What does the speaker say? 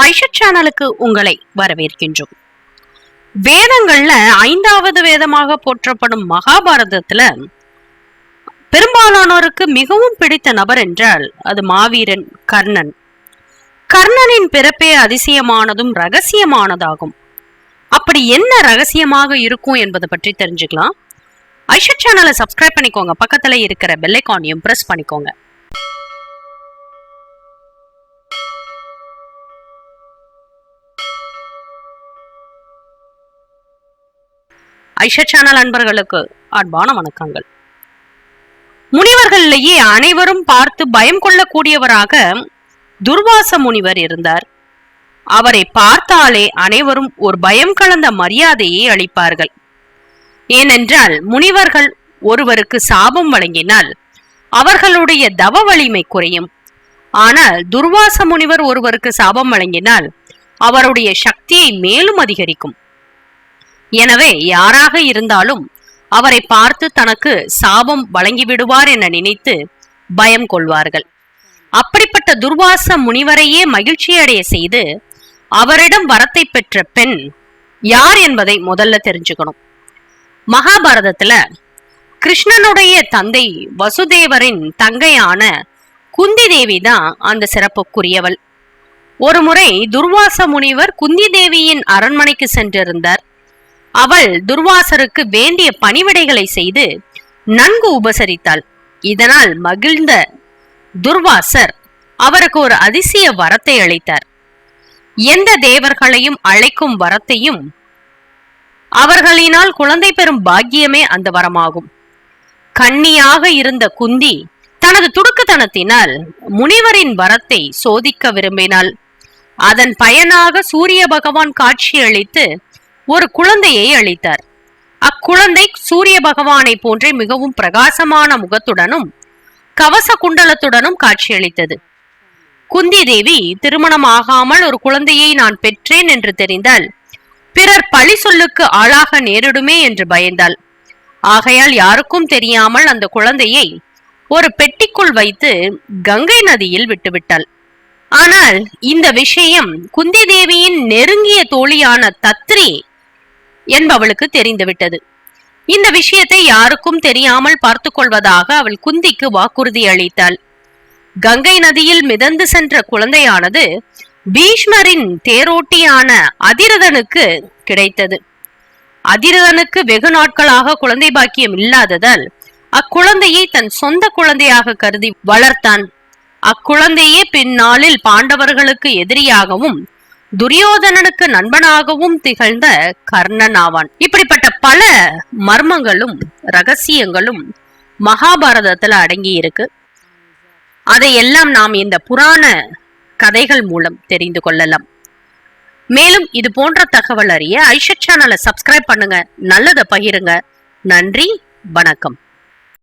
ஐஷத் சேனலுக்கு உங்களை வரவேற்கின்றோம். வேதங்கள்ல ஐந்தாவது வேதமாக போற்றப்படும் மகாபாரதத்துல பெரும்பாலானோருக்கு மிகவும் பிடித்த நபர் என்றால் அது மாவீரன் கர்ணன். கர்ணனின் பிறப்பே அதிசயமானதும் ரகசியமானதாகும். அப்படி என்ன ரகசியமாக இருக்கும் என்பதை பற்றி தெரிஞ்சுக்கலாம். ஐஷத் சேனலை சப்ஸ்கிரைப் பண்ணிக்கோங்க. பக்கத்துல இருக்கிற பெல்லைக்கானையும் ப்ரெஸ் பண்ணிக்கோங்க. ஐஷா சேனல் அன்பர்களுக்கு அன்பான வணக்கங்கள். முனிவர்களிலேயே அனைவரும் பார்த்து பயம் கொள்ளக்கூடியவராக துர்வாச முனிவர் இருந்தார். அவரை பார்த்தாலே அனைவரும் ஒரு பயம் கலந்த மரியாதையை அளிப்பார்கள். ஏனென்றால் முனிவர்கள் ஒருவருக்கு சாபம் வழங்கினால் அவர்களுடைய தவ வலிமை குறையும். ஆனால் துர்வாச முனிவர் ஒருவருக்கு சாபம் வழங்கினால் அவருடைய சக்தியை மேலும் அதிகரிக்கும். எனவே யாராக இருந்தாலும் அவரை பார்த்து தனக்கு சாபம் வழங்கிவிடுவார் என நினைத்து பயம் கொள்வார்கள். அப்படிப்பட்ட துர்வாச முனிவரையே மகிழ்ச்சியடைய செய்து அவரிடம் வரத்தை பெற்ற பெண் யார் என்பதை முதல்ல தெரிஞ்சுக்கணும். மகாபாரதத்துல கிருஷ்ணனுடைய தந்தை வசுதேவரின் தங்கையான குந்தி தேவி தான் அந்த சிறப்புக்குரியவள். ஒருமுறை துர்வாச முனிவர் குந்தி தேவியின் அரண்மனைக்கு சென்றிருந்தார். அவள் துர்வாசருக்கு வேண்டிய பணிவிடைகளை செய்து நன்கு உபசரித்தாள். இதனால் மகிழ்ந்த துர்வாசர் அவருக்கு ஒரு அதிசய வரத்தை அளித்தார். எந்த தேவர்களையும் அழைக்கும் வரத்தையும் அவர்களினால் குழந்தை பெறும் பாக்கியமே அந்த வரமாகும். கன்னியாக இருந்த குந்தி தனது துடுக்குத்தனத்தினால் முனிவரின் வரத்தை சோதிக்க விரும்பினாள். அதன் பயனாக சூரிய பகவான் காட்சியளித்து ஒரு குழந்தையை அளித்தார் அக்குழந்தை சூரிய பகவானை போன்றே மிகவும் பிரகாசமான முகத்துடனும் கவச குண்டலத்துடனும் காட்சியளித்தது. குந்தி தேவி திருமணமாகாமல் ஒரு குழந்தையை நான் பெற்றேன் என்று தெரிந்தால் பிறர் பழி சொல்லுக்கு ஆளாக நேரிடுமே என்று பயந்தாள். ஆகையால் யாருக்கும் தெரியாமல் அந்த குழந்தையை ஒரு பெட்டிக்குள் வைத்து கங்கை நதியில் விட்டுவிட்டாள். ஆனால் இந்த விஷயம் குந்தி தேவியின் நெருங்கிய தோழியான தத்ரி என்பவளுக்கு தெரிந்துவிட்டது. இந்த விஷயத்தை யாருக்கும் தெரியாமல் பார்த்து கொள்வதாக அவள் குந்திக்கு வாக்குறுதி அளித்தாள். கங்கை நதியில் மிதந்து சென்ற குழந்தையானது பீஷ்மரின் தேரோட்டியான அதிரதனுக்கு கிடைத்தது. அதிரதனுக்கு வெகு நாட்களாக குழந்தை பாக்கியம் இல்லாததால் அக்குழந்தையை தன் சொந்த குழந்தையாக கருதி வளர்த்தான். அக்குழந்தையே பின்னாளில் பாண்டவர்களுக்கு எதிரியாகவும் துரியோதனனுக்கு நண்பனாகவும் திகழ்ந்த கர்ணன் ஆவான். இப்படிப்பட்ட பல மர்மங்களும் ரகசியங்களும் மகாபாரதத்துல அடங்கி இருக்கு. அதையெல்லாம் நாம் இந்த புராண கதைகள் மூலம் தெரிந்து கொள்ளலாம். மேலும் இது போன்ற தகவல் அறிய ஐஷத் சேனலை சப்ஸ்கிரைப் பண்ணுங்க. நல்லதை பகிருங்க. நன்றி வணக்கம்.